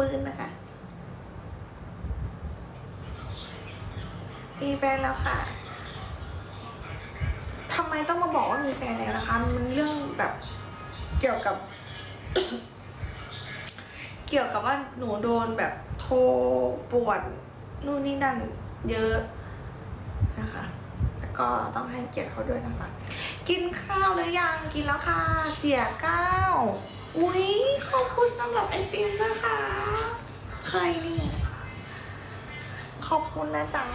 ปืนนะคะ มีแฟนแล้วค่ะทำไมต้องมาบอกว่ามีแฟนแล้วนะคะ มันเรื่องแบบเกี่ยวกับ เกี่ยวกับว่าหนูโดนแบบโทรปวนนู่นนี่นั่นเยอะนะคะแล้วก็ต้องให้เกียรติเขาด้วยนะคะ กินข้าวหรือยัง กินแล้วค่ะ เสียก้าวอุ้ยขอบคุณสำหรับไอติมนะคะ ใครนี่ ขอบคุณนะจ๊ะ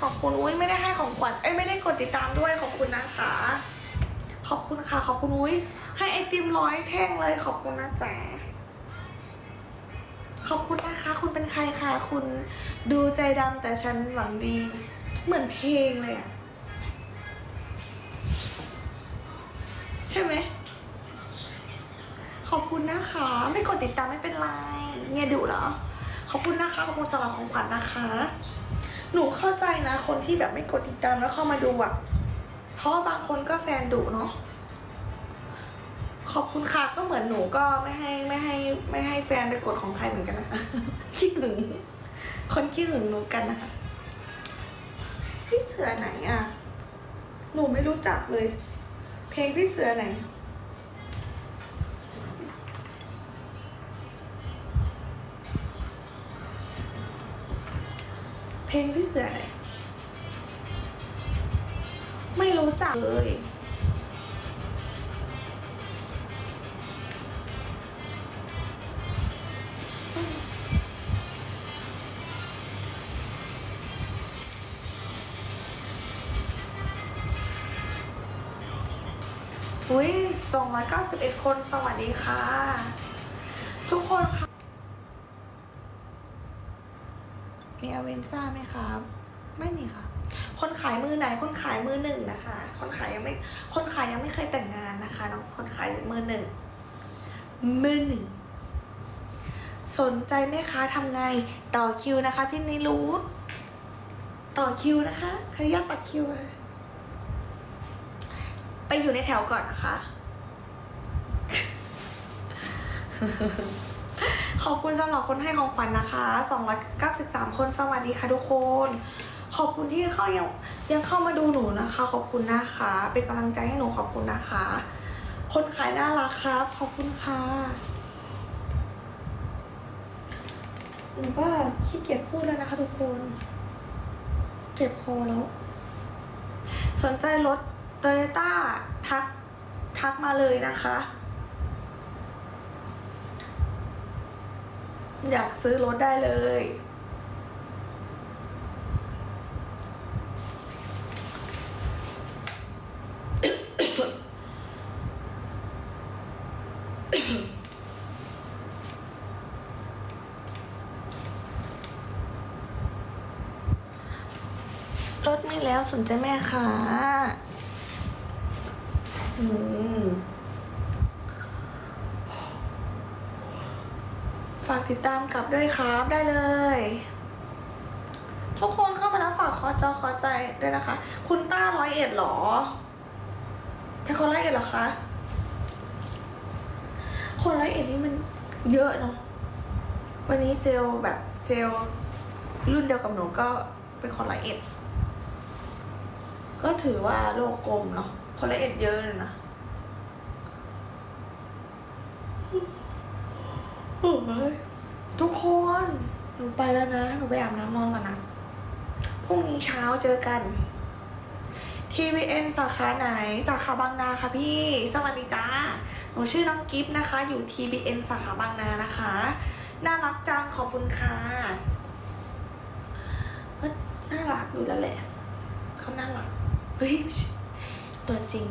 ขอบคุณอุ้ยไม่ได้ให้ของขวัญเอ้ยไม่ได้กดติดตามด้วยขอบคุณนะคะขอบคุณค่ะ ขอบคุณอุ้ยให้ไอติมร้อยแท่งเลยขอบคุณนะจ๊ะขอบคุณนะคะ คุณเป็นใครคะคุณดูใจดำแต่ฉันหวังดี เหมือนเพลงเลยอะใช่ไหมขอบคุณนะคะ ไม่กดติดตามไม่เป็นไรเนี่ยดุเหรอ ขอบคุณนะคะขอบคุณสำหรับของขวัญนะคะ หนูเข้าใจนะ คนที่แบบไม่กดติดตามแล้วเข้ามาดูอะ เพราะว่าบางคนก็แฟนดุเนาะขอบคุณค่ะก็เหมือนหนูก็ไม่ให้ไม่ให้ไม่ให้แฟนไปกดของใครเหมือนกันนะคะขี้หึงคนขี้หึงหนูกันนะคะพี่เสือไหนอะ หนูไม่รู้จักเลย เพลงพี่เสือไหน เพลงพี่เสือไหนไม่รู้จักเลยอุ้ยสองร้อยเก้าสิบเอ็ดคน สวัสดีค่ะ ทุกคนค่ะ มีอเวนซ่าไหมครับ ไม่มีค่ะ คนขายมือไหน คนขายมือหนึ่งนะคะ คนขายยังไม่ คนขายยังไม่เคยแต่งงานนะคะน้องคนขายมือหนึ่ง มือหนึ่ง สนใจไหมคะทำไง ต่อคิวนะคะ พี่นิรูธต่อคิวนะคะใครอยากต่อคิวไปอยู่ในแถวก่อนนะคะ ขอบคุณสำหรับคนให้ของขวัญนะคะ 293 คนสวัสดีค่ะทุกคน ขอบคุณที่เข้ายังยังเข้ามาดูหนูนะคะ ขอบคุณนะคะ เป็นกำลังใจให้หนูขอบคุณนะคะ คนขายน่ารักครับ ขอบคุณค่ะหนูก็ขี้เกียจพูดแล้วนะคะ ทุกคน เจ็บคอแล้ว สนใจรถโตโยต้าทักทักมาเลยนะคะ อยากซื้อรถได้เลย รถไมีแล้วสนใจแม่ค่ะ อืม ฝากติดตามกลับด้วยครับได้เลย ทุกคนเข้ามาแล้วฝากขอจอขอใจด้วยนะคะ คุณต้าร้อยเอ็ดหรอเป็นคนร้อยเอ็ดหรอคะคนร้อยเอ็ดนี่มันเยอะเนาะวันนี้เซลแบบเซลรุ่นเดียวกับหนูก็เป็นคนร้อยเอ็ดก็ถือว่าโลกกลมเนาะคนร้อยเอ็ดเยอะเลยนะโอ้ย หนูไปแล้วนะ หนูไปอาบน้ำนอนก่อนนะ พรุ่งนี้เช้าเจอกัน TVN สาขาไหน สาขาบางนาค่ะพี่ สวัสดีจ้า หนูชื่อน้องกิฟต์นะคะ อยู่ TVN สาขาบางนานะคะ น่ารักจังขอบคุณค่ะน่ารักอยู่แล้วแหละ เขาน่ารัก เฮ้ย ตัวจริง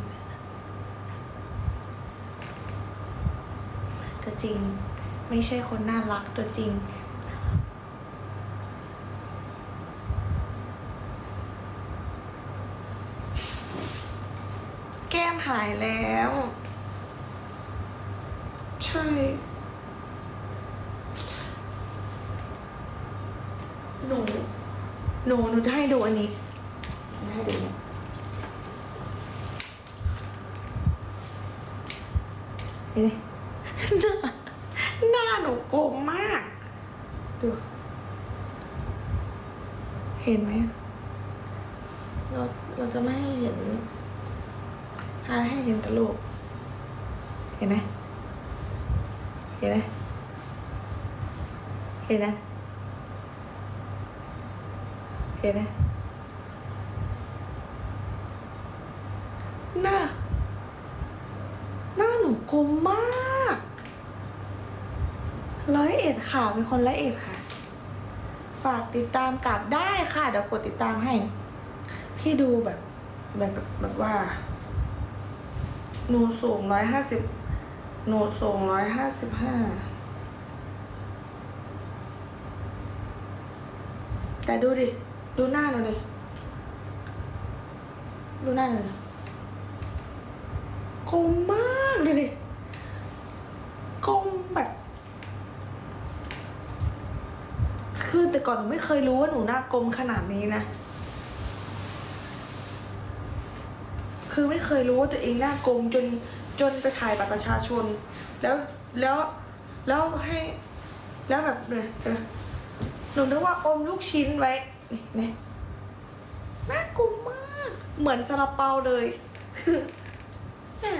ตัวจริง ไม่ใช่คนน่ารักตัวจริง แก้ม หายแล้ว ใช่ หนู หนู หนูจะให้ดูอันนี้จะให้ดูเนี่ยนี่หน้าหน้าหนูโกงมาก ดู เห็นไหมเราเราจะไม่ให้เห็น ให้ให้เห็นแตะลูก เห็นไหมเห็นไหมเห็นไหมเห็นไหมหน้า หน้าหนูกลมมากร้อยเอ็ดค่ะ เป็นคนร้อยเอ็ดค่ะ ฝากติดตามกลับได้ค่ะ เดี๋ยวกดติดตามให้ พี่ดูแบบแบบแบบว่า หนูสูงร้อยห้าสิบหนูสูงร้อยห้าสิบห้าแต่ดูดิ ดูหน้าหนูดิ ดูหน้าหนูดิกลมมากดูดิกลมแบบคือแต่ก่อนหนูไม่เคยรู้ว่าหนูหน้ากลมขนาดนี้นะ คือไม่เคยรู้ว่าตัวเองหน้าโกลมจนจนไปถ่ายบัตรประชาชน แล้วแล้วแล้วให้ แล้วแบบเนี่ยหนูนึกว่าอมลูกชิ้นไว้นี่นี่หน้ากลมมาก เหมือนซาลาเปาเลยใช่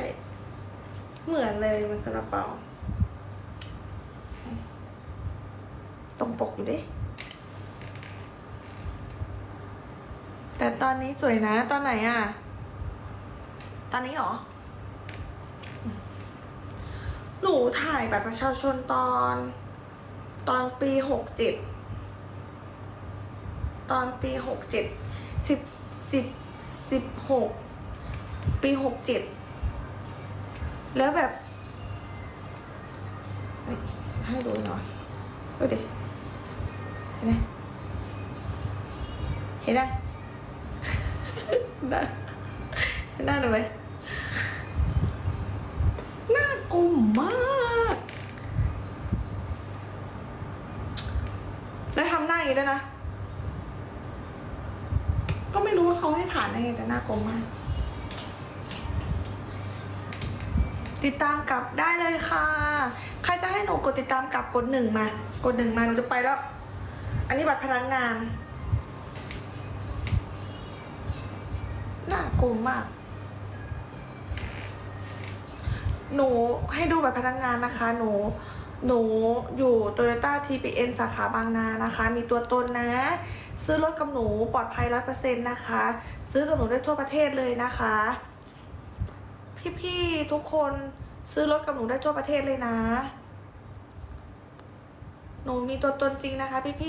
เหมือนเลยมันซาลาเปาตรงปกอยู่ดิแต่ตอนนี้สวยนะ ตอนไหนอะ ตอนนี้เหรอ หนูถ่ายแบบประชาชนตอน ตอนปีหกเจ็ดตอนปีหกเจ็ดสิบสิบสิบหกปีหกเจ็ดแล้วแบบ ให้ดูหน่อยดูดิเห็นไหมเห็นไหมได้เห็นหน้าหนูไหม หน้ากลมมาก แล้วทำหน้าอย่างนี้ด้วยนะ ก็ไม่รู้ว่าเขาให้ผ่านได้ไงแต่หน้ากลมมาก ติดตามกลับได้เลยค่ะ ใครจะให้หนูกดติดตามกลับกดหนึ่งมา กดหนึ่งมาหนูจะไปแล้ว อันนี้บัตรพนักงาน น่ากลัวมาก หนูให้ดูแบบพนักงานนะคะ หนูหนูอยู่ Toyota TPN สาขาบางนานะคะ มีตัวตนนะ ซื้อรถกับหนูปลอดภัยร้อยเปอร์เซ็นต์นะคะ ซื้อกับหนูได้ทั่วประเทศเลยนะคะ พี่ๆทุกคนซื้อรถกับหนูได้ทั่วประเทศเลยนะ หนูมีตัวตนจริงนะคะ พี่ๆ